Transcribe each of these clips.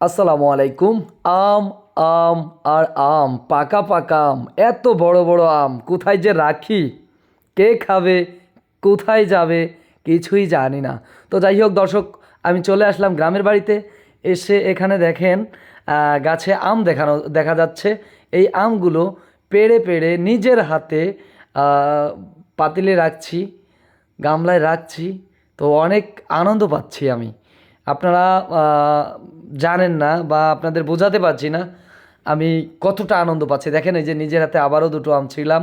আসসালামু আলাইকুম। আম আম আর আম, পাকা পাকা আম, এত বড় বড় আম, কোথায় যে রাখি? কে খাবে? কোথায় যাবে? কিছুই জানি না। তো যাই হোক দর্শক, আমি চলে আসলাম গ্রামের বাড়িতে। এসে এখানে দেখেন গাছে আম দেখানো, দেখা যাচ্ছে। এই আমগুলো পেড়ে পেড়ে নিজের হাতে পাতিলে রাখছি, গামলায় রাখছি। তো অনেক আনন্দ পাচ্ছি আমি। আপনারা জানেন না বা আপনাদের বোঝাতে পারছি না আমি কতটা আনন্দ পাচ্ছি। দেখেন এই যে নিজের হাতে আবারও দুটো আম ছিলাম।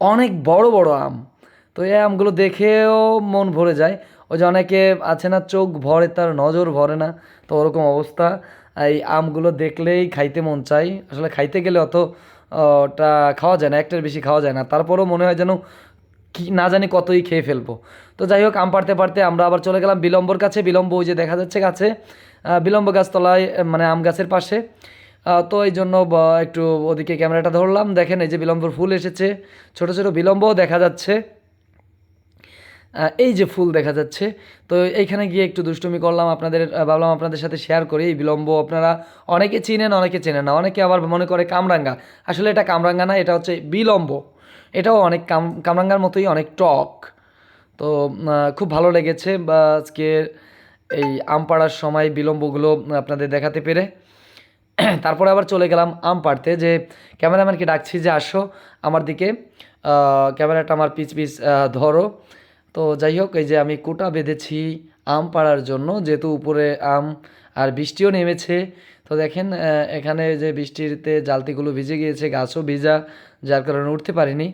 অনেক বড় বড় আম। তো এই আমগুলো দেখেও মন ভরে যায়। ওই যে অনেকে আছে না চোখ ভরে তার নজর ভরে না। তো ওরকম অবস্থা। এই আমগুলো দেখলেই খাইতে মন চাই আসলে খাইতে গেলে অত আহ, ওটা খাওয়া যায় না একটার বেশি খাওয়া যায় না। তারপরেও মনে হয় যেন কি না জানি কতই খেয়ে ফেলব। তো যাই হোক, আম পারতে পারতে আমরা আবার চলে গেলাম বিলম্বর কাছে। বিলম্ব ওই যে দেখা যাচ্ছে গাছে। বিলম্ব গাছতলায় মানে আম গাছের পাশে। তো এই জন্য একটু ওদিকে ক্যামেরাটা ধরলাম। দেখেন এই যে বিলম্বর ফুল এসেছে। ছোট ছোট বিলম্বও দেখা যাচ্ছে। এই যে ফুল দেখা যাচ্ছে, তো এইখানে গিয়ে একটু দুষ্টুমি করলাম আপনাদের ভাবলাম আপনাদের সাথে শেয়ার করি, এই বিলম্ব আপনারা অনেকে চিনেন, অনেকে চেনেন না, অনেকে আবার মনে করে কামরাঙ্গা। আসলে এটা কামরাঙ্গা না, এটা হচ্ছে বিলম্ব। এটাও অনেক কাম কামরাঙ্গার মতোই অনেক টক। তো খুব ভালো লেগেছে, বা আজকে এই আম পাড়ার সময় বিলম্বগুলো আপনাদের দেখাতে পেরে। তারপরে আবার চলে গেলাম আম পাড়তে, যে ক্যামেরাম্যানকে ডাকছি যে আসো আমার দিকে ক্যামেরাটা আমার পিচ পিচ ধরো। তো যাই হোক, এই যে আমি কোটা বেঁধেছি আম পাড়ার জন্য, যেহেতু উপরে আম আর বৃষ্টিও নেমেছে। তো দেখেন এখানে যে বৃষ্টিতে জালতিগুলো ভিজে গিয়েছে, গাছও ভিজা, যার কারণে উঠতে পারিনি।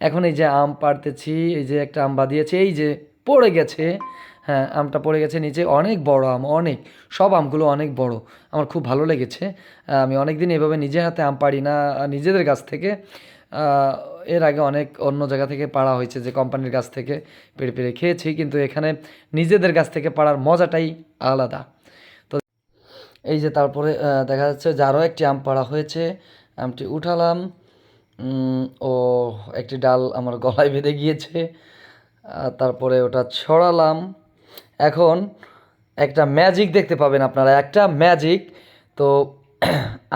এখন এই যে আম পাড়তেছি, এই যে একটা আম বাদিয়েছে এই যে পড়ে গেছে। হ্যাঁ আমটা পড়ে গেছে নিচে, অনেক বড় আম, অনেক। সব আমগুলো অনেক বড়। আমার খুব ভালো লেগেছে। আমি অনেক দিন এভাবে নিজের হাতে আম পাড়ি না, নিজেদের গাছ থেকে। এর আগে অনেক অন্য জায়গা থেকে পাড়া হয়েছে যে কোম্পানির গাছ থেকে পেড়ে পেড়ে খেয়েছি, কিন্তু এখানে নিজেদের গাছ থেকে পাড়ার মজাটাই আলাদা। তো এই যে তারপরে দেখা যাচ্ছে যে আরও একটি আম পাড়া হয়েছে, আমটি উঠালাম। ও, একটি ডাল আমার গলায় বেঁধে গিয়েছে তারপরে ওটা ছড়ালাম। এখন একটা ম্যাজিক দেখতে পাবেন আপনারা, একটা ম্যাজিক। তো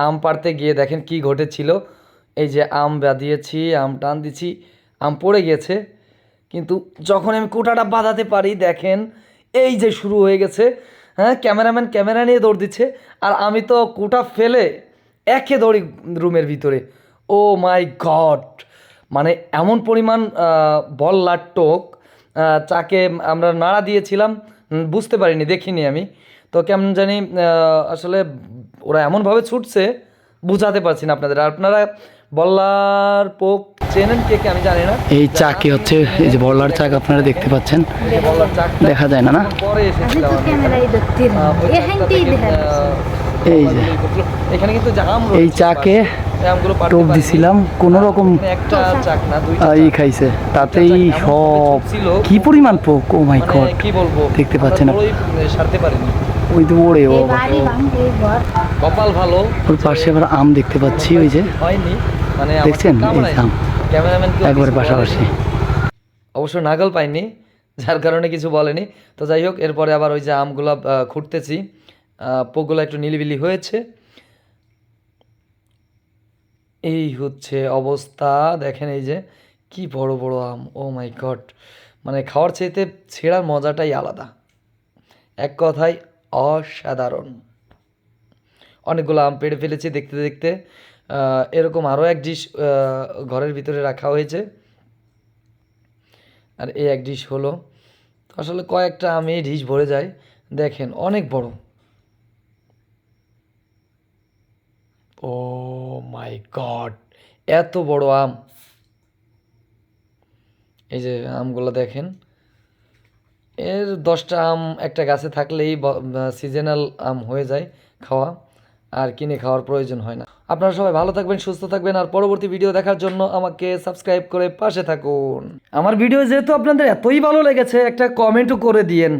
আম পাড়তে গিয়ে দেখেন কি ঘটেছিল। এই যে আম বাঁধিয়েছি আম টান দিছি আম পড়ে গেছে। কিন্তু যখন আমি কোটাটা বাঁধাতে পারি দেখেন এই যে শুরু হয়ে গেছে। হ্যাঁ ক্যামেরাম্যান ক্যামেরা নিয়ে দৌড় দিচ্ছে আর আমি তো কোটা ফেলে একে দৌড়ি রুমের ভিতরে। Oh my god! মানে এমন পরিমাণ বল আহ, চাকে আমরা নাড়া দিয়েছিলাম বুঝতে পারিনি দেখিনি আমি। তো কেমন জানি আসলে ওরা এমনভাবে ছুটছে বুঝাতে পারছি না আপনাদের। আপনারা বল্লার পোক চেনেন কে কে আমি জানি না। এই চাকে হচ্ছে? এই যে বলার চাক আপনারা দেখতে পাচ্ছেন? বল্লার চাক দেখা যায় না না? পরে এসেছিলাম এই যে। এখানে কিন্তু জাম এই চাকে এই টোপ দিছিলাম। কোনো রকম একটা চাক না দুইটা আহ, ই খাইছে। তাতেই সব কি পরিমাণ পোক? ও মাই গড কি বলব? দেখতে পাচ্ছেন সারতে পারিনি। ওই তো ওরে ও এই কপাল ভালো। ওর পাশে আবার আম দেখতে পাচ্ছি ওই যে। হয়নি। মানে দেখছেন? ক্যামেরাম্যান কেউ পাশাপাশি অবশ্য নাগল পাইনি যার কারণে কিছু বলেনি। তো যাই হোক এরপরে আবার ওই যে আমগুলো খুঁড়তেছি। পোকগুলো একটু নিলিবিলি হয়েছে। এই হচ্ছে অবস্থা। দেখেন এই যে কি বড় বড় আম। ও মাই গড মানে খাওয়ার চাইতে ছেঁড়ার মজাটাই আলাদা। এক কথায় অসাধারণ। অনেকগুলো আম পেড়ে ফেলেছি দেখতে দেখতে। এরকম আরও এক ডিশ ঘরের ভিতরে রাখা হয়েছে। আর এই এক ডিশ হলো। আসলে কয়েকটা আমি ডিশ ভরে যায় দেখেন, অনেক বড়। ও মাই গড এত বড় আম। এই যে আমগুলো দেখেন। এর দশটা আম একটা গাছে থাকলেই সিজনাল আম হয়ে যায় খাওয়া। আর কিনে খাওয়ার প্রয়োজন হয় না। আপনারা সবাই ভালো থাকবেন, সুস্থ থাকবেন আর পরবর্তী ভিডিও দেখার জন্য আমাকে সাবস্ক্রাইব করে পাশে থাকুন। আমার ভিডিও যেহেতু আপনাদের এতই ভালো লেগেছে, একটা কমেন্টও করে দিয়েন।